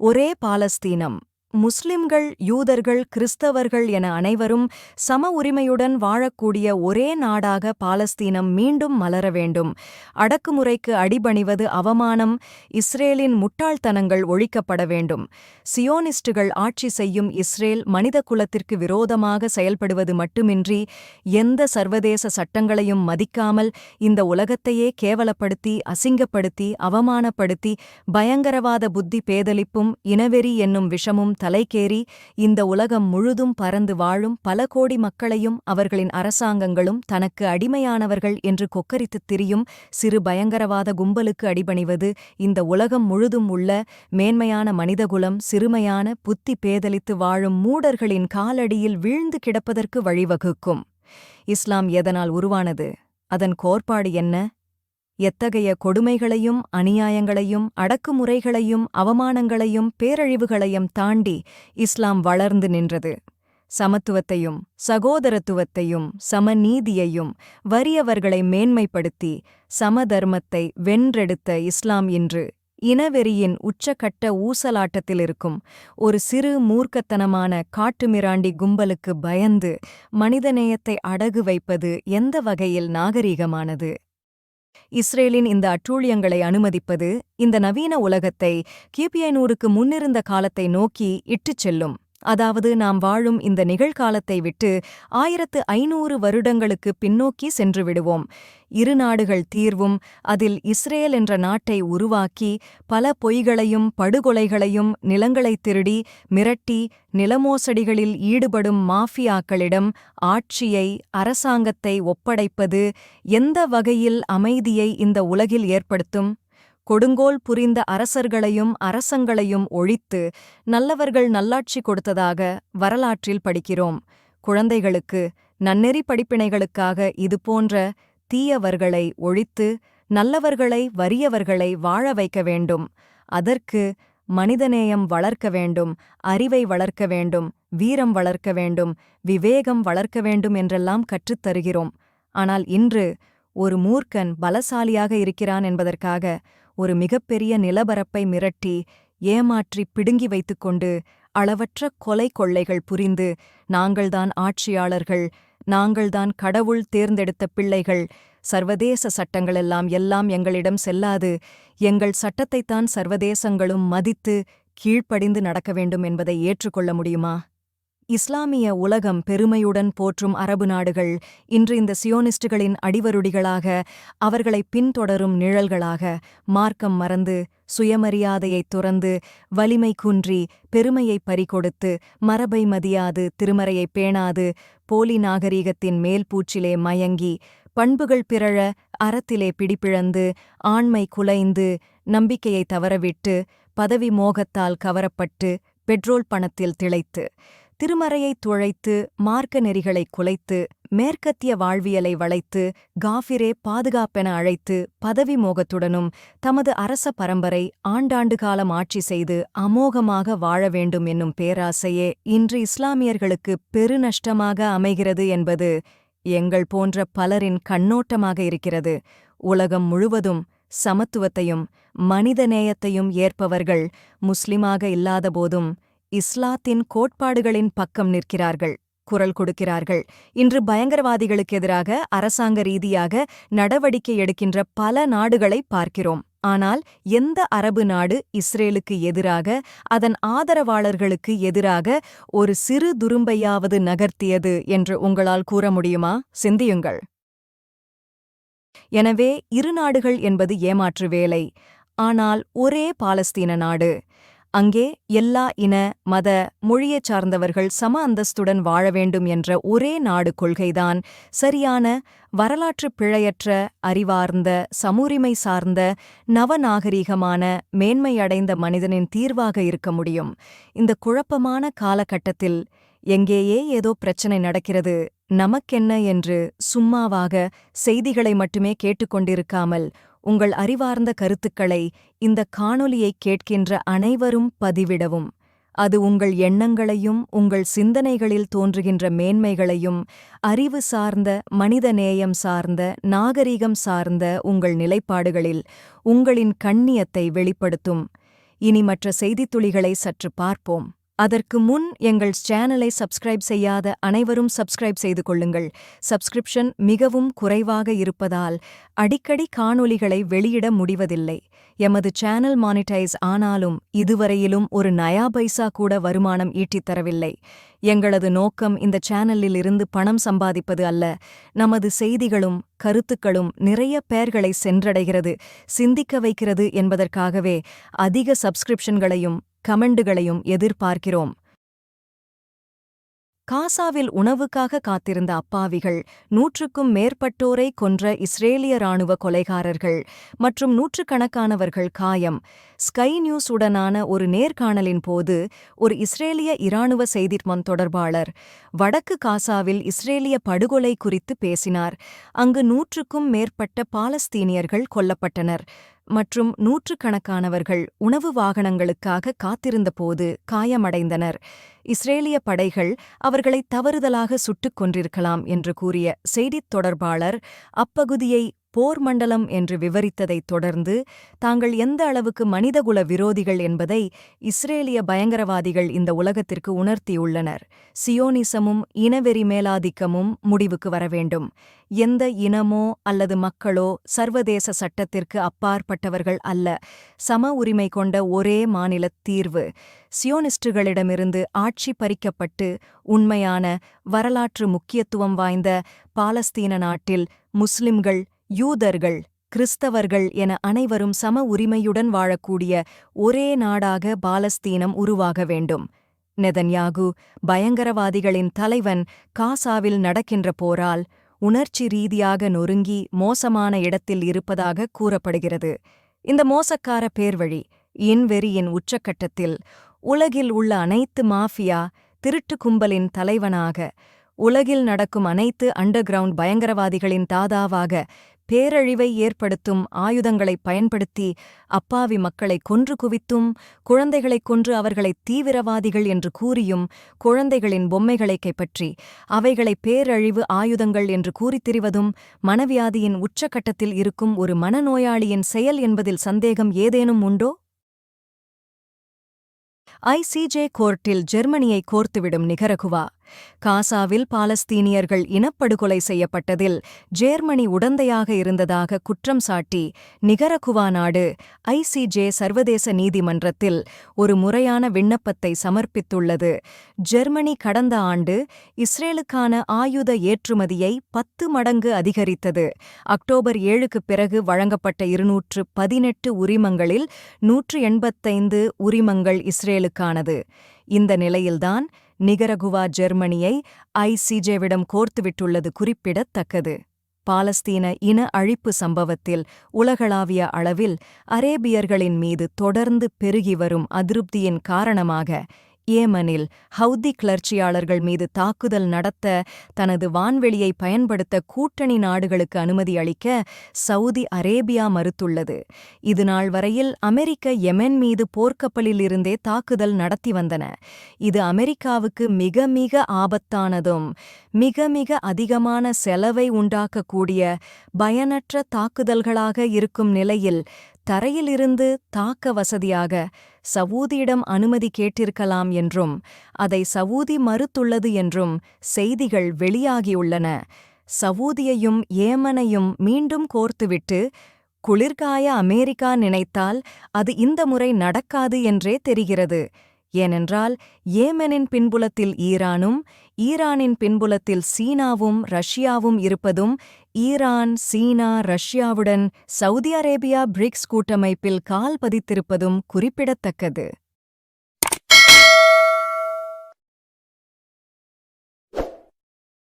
ஒரே பாலஸ்தீனம். முஸ்லிம்கள் யூதர்கள் கிறிஸ்தவர்கள் என அனைவரும் சம உரிமையுடன் வாழக்கூடிய ஒரே நாடாக பாலஸ்தீனம் மீண்டும் மலர வேண்டும். அடக்குமுறைக்கு அடிபணிவது அவமானம் இஸ்ரேலின் முட்டாள்தனங்கள் ஒழிக்கப்பட வேண்டும். சியோனிஸ்டுகள் ஆட்சி செய்யும் இஸ்ரேல் மனித குலத்திற்கு விரோதமாக செயல்படுவது மட்டுமின்றி எந்த சர்வதேச சட்டங்களையும் மதிக்காமல் இந்த உலகத்தையே கேவலப்படுத்தி அசிங்கப்படுத்தி அவமானப்படுத்தி பயங்கரவாத புத்தி பேதலிப்பும் இனவெறி என்னும் விஷமும் தலைக்கேறி இந்த உலகம் முழுதும் பறந்து வாழும் பல கோடி மக்களையும் அவர்களின் அரசாங்கங்களும் தனக்கு அடிமையானவர்கள் என்று கொக்கரித்துத் திரியும் சிறு பயங்கரவாத கும்பலுக்கு அடிபணிவது இந்த உலகம் முழுதும் உள்ள மேன்மையான மனிதகுலம் சிறுமையான புத்தி பேதலித்து வாழும் மூடர்களின் காலடியில் வீழ்ந்து கிடப்பதற்கு வழிவகுக்கும். இஸ்லாம் எதனால் உருவானது? அதன் கோட்பாடு என்ன? எத்தகைய கொடுமைகளையும் அநியாயங்களையும் அடக்குமுறைகளையும் அவமானங்களையும் பேரழிவுகளையும் தாண்டி இஸ்லாம் வளர்ந்து நின்றது. சமத்துவத்தையும் சகோதரத்துவத்தையும் சமநீதியையும் வறியவர்களை மேன்மைப்படுத்தி சமதர்மத்தை வென்றெடுத்த இஸ்லாம் இன்று இனவெறியின் உச்சக்கட்ட ஊசலாட்டத்தில் இருக்கும் ஒரு சிறு மூர்க்கத்தனமான காட்டுமிராண்டி கும்பலுக்கு பயந்து மனிதநேயத்தை அடகு வைப்பது எந்த வகையில் நாகரீகமானது? இஸ்ரேலின் இந்த அட்டூழியங்களை அனுமதிப்பது இந்த நவீன உலகத்தை கிபி ஐநூறுக்கு முன்னிருந்த காலத்தை நோக்கி இட்டுச் செல்லும். அதாவது நாம் வாழும் இந்த நிகழ்காலத்தை விட்டு ஆயிரத்து ஐநூறு வருடங்களுக்கு பின்னோக்கி சென்று விடுவோம். இரு நாடுகள் தீர்வும் அதில் இஸ்ரேல் என்ற நாட்டை உருவாக்கி பல பொய்களையும் படுகொலைகளையும் நிலங்களைத் திருடி மிரட்டி நிலமோசடிகளில் ஈடுபடும் மாஃபியாக்களிடம் ஆட்சியை அரசாங்கத்தை ஒப்படைப்பது எந்த வகையில் அமைதியை இந்த உலகில் ஏற்படுத்தும்? கொடுங்கோல் புரிந்த அரசர்களையும் அரசங்களையும் ஒழித்து நல்லவர்கள் நல்லாட்சி கொடுத்ததாக வரலாற்றில் படிக்கிறோம். குழந்தைகளுக்கு நன்னெறி படிப்பினைகளுக்காக இதுபோன்ற தீயவர்களை ஒழித்து நல்லவர்களை வறியவர்களை வாழ வைக்க வேண்டும். அதற்கு மனிதநேயம் வளர்க்க வேண்டும் அறிவை வளர்க்க வேண்டும் வீரம் வளர்க்க வேண்டும் விவேகம் வளர்க்க வேண்டும் என்றெல்லாம் கற்றுத் தருகிறோம். ஆனால் இன்று ஒரு மூர்க்கன் பலசாலியாக இருக்கிறான் என்பதற்காக ஒரு மிகப்பெரிய நிலபரப்பை மிரட்டி ஏமாற்றி பிடுங்கி வைத்துக்கொண்டு அளவற்ற கொலை கொள்ளைகள் புரிந்து நாங்கள்தான் ஆட்சியாளர்கள் நாங்கள்தான் கடவுள் தேர்ந்தெடுத்த பிள்ளைகள் சர்வதேச சட்டங்களெல்லாம் எல்லாம் எங்களிடம் செல்லாது எங்கள் சட்டத்தைத்தான் சர்வதேசங்களும் மதித்து கீழ்ப்படிந்து நடக்க வேண்டும் என்பதை ஏற்றுக்கொள்ள முடியுமா? இஸ்லாமிய உலகம் பெருமையுடன் போற்றும் அரபு நாடுகள் இன்று இந்த சியோனிஸ்டுகளின் அடிவருடிகளாக அவர்களை பின்தொடரும் நிழல்களாக மார்க்கம் மறந்து சுயமரியாதையைத் துறந்து வலிமை குன்றி பெருமையை பறிகொடுத்து மரபை மதியாது திருமறையை பேணாது போலி நாகரீகத்தின் மேல்பூச்சிலே மயங்கி பண்புகள் பிறழ அறத்திலே பிடிப்பிழந்து ஆண்மை குலைந்து நம்பிக்கையை தவறவிட்டு பதவி மோகத்தால் கவரப்பட்டு பெட்ரோல் பணத்தில் திளைத்து. திருமறையைத் துழைத்து மார்க்க நெறிகளை குலைத்து மேற்கத்திய வாழ்வியலை வளைத்து காஃபிரே பாதுகாப்பென அழைத்து பதவி மோகத்துடனும் தமது அரச பரம்பரை ஆண்டாண்டு காலம் ஆட்சி செய்து அமோகமாக வாழ வேண்டும் என்னும் பேராசையே இன்று இஸ்லாமியர்களுக்கு பெருநஷ்டமாக அமைகிறது என்பது எங்கள் போன்ற பலரின் கண்ணோட்டமாக இருக்கிறது. உலகம் முழுவதும் சமத்துவத்தையும் மனிதநேயத்தையும் ஏற்பவர்கள் முஸ்லிமாக இல்லாதபோதும் இஸ்லாத்தின் கோட்பாடுகளின் பக்கம் நிற்கிறார்கள் குரல் கொடுக்கிறார்கள். இன்று பயங்கரவாதிகளுக்கு எதிராக அரசாங்க ரீதியாக நடவடிக்கை எடுக்கின்ற பல நாடுகளை பார்க்கிறோம். ஆனால் எந்த அரபு நாடு இஸ்ரேலுக்கு எதிராக அதன் ஆதரவாளர்களுக்கு எதிராக ஒரு சிறு துரும்பையாவது நகர்த்தியது என்று உங்களால் கூற முடியுமா? சிந்தியுங்கள். எனவே இரு நாடுகள் என்பது ஏமாற்று வேலை. ஆனால் ஒரே பாலஸ்தீன நாடு அங்கே எல்லா இன மத மொழியைச் சார்ந்தவர்கள் சம அந்தஸ்துடன் வாழ வேண்டும் என்ற ஒரே நாடு கொள்கைதான் சரியான வரலாற்று பிழையற்ற அறிவார்ந்த சமுரிமை சார்ந்த நவநாகரீகமான மேன்மையடைந்த மனிதனின் தீர்வாக இருக்க முடியும். இந்த குழப்பமான காலகட்டத்தில் எங்கேயே ஏதோ பிரச்சனை நடக்கிறது நமக்கென்ன என்று சும்மாவாக செய்திகளை மட்டுமே கேட்டுக்கொண்டிருக்காமல் உங்கள் அறிவார்ந்த கருத்துக்களை இந்த காணொலியைக் கேட்கின்ற அனைவரும் பதிவிடவும். அது உங்கள் எண்ணங்களையும் உங்கள் சிந்தனைகளில் தோன்றுகின்ற மேன்மைகளையும் அறிவு சார்ந்த மனிதநேயம் சார்ந்த நாகரிகம் சார்ந்த உங்கள் நிலைப்பாடுகளில் உங்களின் கண்ணியத்தை வெளிப்படுத்தும். இனி மற்ற செய்தித்துளிகளை சற்று பார்ப்போம். அதற்கு முன் எங்கள் சேனலை சப்ஸ்கிரைப் செய்யாத அனைவரும் சப்ஸ்கிரைப் செய்து கொள்ளுங்கள். சப்ஸ்கிரிப்ஷன் மிகவும் குறைவாக இருப்பதால் அடிக்கடி காணொளிகளை வெளியிட முடிவதில்லை. எமது சேனல் மானிட்டைஸ் ஆனாலும் இதுவரையிலும் ஒரு நயா பைசா கூட வருமானம் ஈட்டித் தரவில்லை. எங்களது நோக்கம் இந்த சேனலில் இருந்து பணம் சம்பாதிப்பது அல்ல. நமது செய்திகளும் கருத்துக்களும் நிறைய பெயர்களை சென்றடைகிறது சிந்திக்க வைக்கிறது என்பதற்காகவே அதிக சப்ஸ்கிரிப்ஷன்களையும் கமெண்டுகளையும் எதிர்பார்க்கிறோம். காசாவில் உணவுக்காக காத்திருந்த அப்பாவிகள் நூற்றுக்கும் மேற்பட்டோரை கொன்ற இஸ்ரேலிய ராணுவ கொலைகாரர்கள் மற்றும் நூற்றுக்கணக்கானவர்கள் காயம். ஸ்கை நியூஸ் உடனான ஒரு நேர்காணலின் போது ஒரு இஸ்ரேலிய இராணுவ செய்திமன் தொடர்பாளர் வடக்கு காசாவில் இஸ்ரேலிய படுகொலை குறித்து பேசினார். அங்கு நூற்றுக்கும் மேற்பட்ட பாலஸ்தீனியர்கள் கொல்லப்பட்டனர். மற்றும் நூற்றுக்கணக்கானவர்கள் உணவு வாகனங்களுக்காக காத்திருந்தபோது காயமடைந்தனர். இஸ்ரேலிய படைகள் அவர்களை தவறுதலாக சுட்டுக் கொன்றிருக்கலாம் என்று கூறிய செய்தித் தொடர்பாளர் அப்பகுதியை போர் மண்டலம் என்று விவரித்ததைத் தொடர்ந்து தாங்கள் எந்த அளவுக்கு மனிதகுல விரோதிகள் என்பதை இஸ்ரேலிய பயங்கரவாதிகள் இந்த உலகத்திற்கு உணர்த்தியுள்ளனர். சியோனிசமும் இனவெறி மேலாதிக்கமும் முடிவுக்கு வரவேண்டும் எந்த இனமோ அல்லது மக்களோ சர்வதேச சட்டத்திற்கு அப்பாற்பட்டவர்கள் அல்ல. சம உரிமை கொண்ட ஒரே மாநிலத் தீர்வு. சியோனிஸ்டுகளிடமிருந்து ஆட்சி பறிக்கப்பட்டு உண்மையான வரலாற்று முக்கியத்துவம் வாய்ந்த பாலஸ்தீன நாட்டில் முஸ்லிம்கள் யூதர்கள் கிறிஸ்தவர்கள் என அனைவரும் சம உரிமையுடன் வாழக்கூடிய ஒரே நாடாக பாலஸ்தீனம் உருவாக வேண்டும். நெதன்யாகு பயங்கரவாதிகளின் தலைவன் காசாவில் நடக்கின்ற போரால் உணர்ச்சி ரீதியாக நொறுங்கி மோசமான இடத்தில் இருப்பதாக கூறப்படுகிறது. இந்த மோசக்கார பேர்வழி இன்வெறியின் உச்சக்கட்டத்தில் உலகில் உள்ள அனைத்து மாஃபியா திருட்டு கும்பலின் தலைவனாக உலகில் நடக்கும் அனைத்து அண்டர் கிரவுண்ட் பயங்கரவாதிகளின் தாதாவாக பேரழிவை ஏற்படுத்தும் ஆயுதங்களைப் பயன்படுத்தி அப்பாவி மக்களை கொன்று குவித்தும் குழந்தைகளைக் கொன்று அவர்களை தீவிரவாதிகள் என்று கூறியும் குழந்தைகளின் பொம்மைகளை கைப்பற்றி அவைகளை பேரழிவு ஆயுதங்கள் என்று கூறித் திரிவதும் மனவியாதியின் உச்சக்கட்டத்தில் இருக்கும் ஒரு மனநோயாளியின் செயல் என்பதில் சந்தேகம் ஏதேனும் உண்டோ? ஐசிஜே கோர்ட்டில் ஜெர்மனியை கோர்த்துவிடும் நிகரகுவா. காசாவில் பாலஸ்தீனியர்கள் இனப்படுகொலை செய்யப்பட்டதில் ஜேர்மனி உடந்தையாக இருந்ததாக குற்றம் சாட்டி நிகரகுவா நாடு ஐசிஜே சர்வதேச நீதிமன்றத்தில் ஒரு முறையான விண்ணப்பத்தை சமர்ப்பித்துள்ளது. ஜெர்மனி கடந்த ஆண்டு இஸ்ரேலுக்கான ஆயுத ஏற்றுமதியை பத்து மடங்கு அதிகரித்தது. அக்டோபர் ஏழுக்குப் பிறகு வழங்கப்பட்ட இருநூற்று பதினெட்டு உரிமங்களில் நூற்று எண்பத்தைந்து உரிமங்கள் இஸ்ரேலுக்கானது. இந்த நிலையில்தான் நிகரகுவா ஜெர்மனியை ஐசிஜேவிடம் கோர்த்துவிட்டுள்ளது குறிப்பிடத்தக்கது. பாலஸ்தீன இன அழிப்பு சம்பவத்தில் உலகளாவிய அளவில் அரேபியர்களின் மீது தொடர்ந்து பெருகி வரும் அதிருப்தியின் காரணமாக ஏமனில் ஹவுதி கிளர்ச்சியாளர்கள் மீது தாக்குதல் நடத்த தனது வான்வெளியை பயன்படுத்த கூட்டணி நாடுகளுக்கு அனுமதி அளிக்க சவுதி அரேபியா மறுத்துள்ளது. இதுநாள் வரையில் அமெரிக்க யெமென் மீது போர்க்கப்பலில் இருந்தே தாக்குதல் நடத்தி வந்தன. இது அமெரிக்காவுக்கு மிக மிக ஆபத்தானதும் மிக மிக அதிகமான செலவை உண்டாக்கக்கூடிய பயனற்ற தாக்குதல்களாக இருக்கும் நிலையில் தரையிலிருந்து தாக்க வசதியாக சவூதியிடம் அனுமதி கேட்டிருக்கலாம் என்றும் அதை சவூதி மறுத்துள்ளது என்றும் செய்திகள் வெளியாகியுள்ளன. சவூதியையும் ஏமனையும் மீண்டும் கோர்த்துவிட்டு குளிர்காய அமெரிக்கா நினைத்தால் அது இந்த முறை நடக்காது என்றே தெரிகிறது. ஏனென்றால் ஏமனின் பின்புலத்தில் ஈரானும் ஈரானின் பின்புலத்தில் சீனாவும் ரஷ்யாவும் இருப்பதும் ஈரான் சீனா ரஷ்யாவுடன் சவுதி அரேபியா பிரிக்ஸ் கூட்டமைப்பில் கால் பதித்திருப்பதும் குறிப்பிடத்தக்கது.